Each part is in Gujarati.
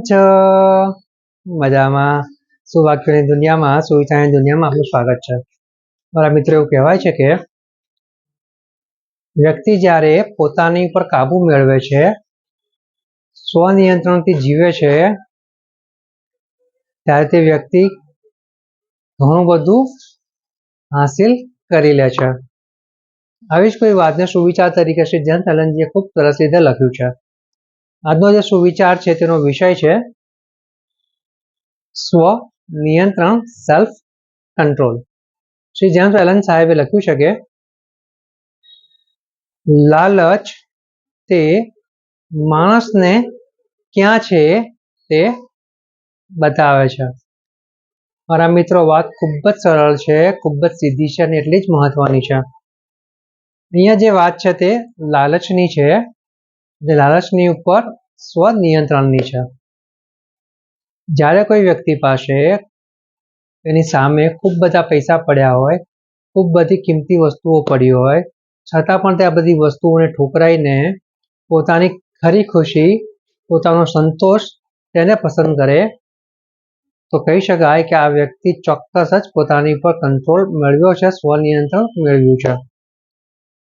છો? મજામાં. સુવાક્યોની દુનિયામાં સુવિચારની દુનિયામાં આપનું સ્વાગત છે? મારા મિત્રો, એવું કહેવાય છે કે વ્યક્તિ જ્યારે પોતાની ઉપર કાબુ મેળવે છે, સ્વનિયંત્રણથી જીવે છે, ત્યારે તે વ્યક્તિ ઘણું બધું હાસિલ કરી લે છે. આવી જ કોઈ વાતને સુવિચાર તરીકે શ્રી ધ્યાન તલનજીએ ખૂબ સરસ રીતે લખ્યું છે. આજનો જે સુવિચાર છે તેનો વિષય છે સ્વ નિયંત્રણ self control Shri James Allen સાહેબે લખ્યું છે કે લાલચ તે માણસને ક્યાં છે તે બતાવે છે. મારા મિત્રો, વાત ખૂબ જ સરળ છે, ખૂબ જ સીધી છે અને એટલી જ મહત્વની છે. અહીંયા જે વાત છે તે લાલચની છે. જે લાલચની ઉપર સ્વનિયંત્રણની છે. જ્યારે કોઈ વ્યક્તિ પાસે એની સામે ખૂબ બધા પૈસા પડ્યા હોય, ખૂબ બધી કિંમતી વસ્તુઓ પડી હોય, છતાં પણ તે આ બધી વસ્તુઓને ઠોકરાઈને પોતાની ખરી ખુશી, પોતાનો સંતોષ તેને પસંદ કરે, તો કહી શકાય કે આ વ્યક્તિ ચોક્કસ જ પોતાની પર કંટ્રોલ મેળવ્યો છે, સ્વનિયંત્રણ મેળવ્યું છે.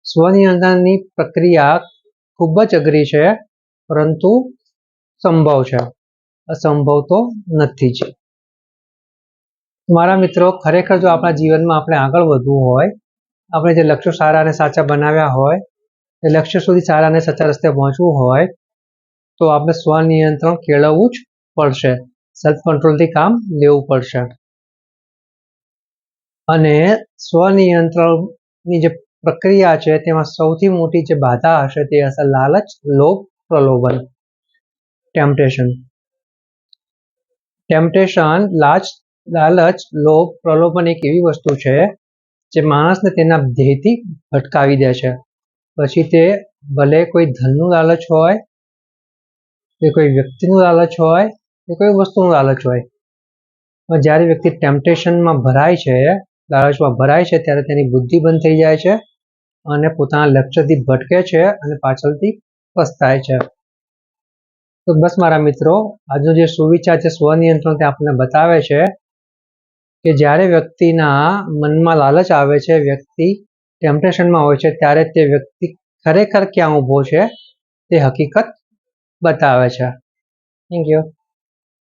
સ્વનિયંત્રણની પ્રક્રિયા ખૂબ જ અઘરી છે, પરંતુ સંભવ છે. અસંભવ તો નથી જ. મારા મિત્રો, ખરેખર જો આપણા જીવનમાં આપણે આગળ વધવું હોય, આપણે જે લક્ષ્યો સારા અને સાચા બનાવ્યા હોય, એ લક્ષ્ય સુધી સારા અને સાચા રસ્તે પહોંચવું હોય, તો આપણે સ્વનિયંત્રણ કેળવવું જ પડશે. સેલ્ફ કંટ્રોલથી કામ લેવું પડશે. અને સ્વનિયંત્રણની જે પ્રક્રિયા છે, તેમાં સૌથી મોટી જે બાધા હશે તે હશે લાલચ, લોભ, પ્રલોભન. ટેમ્પટેશન ટેમ્પટેશન લાચ લાલચ, લોભ, પ્રલોભન એક એવી વસ્તુ છે જે માણસને તેના ધ્યેયથી ભટકાવી દે છે. પછી તે ભલે કોઈ ધનનું લાલચ હોય, કે કોઈ વ્યક્તિનું લાલચ હોય, કે કોઈ વસ્તુનું લાલચ હોય, પણ જ્યારે વ્યક્તિ ટેમ્પટેશનમાં ભરાય છે, લાલચમાં ભરાય છે, ત્યારે તેની બુદ્ધિ બંધ થઈ જાય છે અને પોતાના લક્ષ્યથી ભટકે છે અને પાછળથી પસ્તાય છે. તો બસ મારા મિત્રો, આજનો જે સુવિચાર છે સ્વનિયંત્રણ તે આપણને બતાવે છે કે જ્યારે વ્યક્તિના મનમાં લાલચ આવે છે, વ્યક્તિ ટેમ્પટેશનમાં હોય છે, ત્યારે તે વ્યક્તિ ખરેખર ક્યાં ઊભો છે તે હકીકત બતાવે છે. Thank you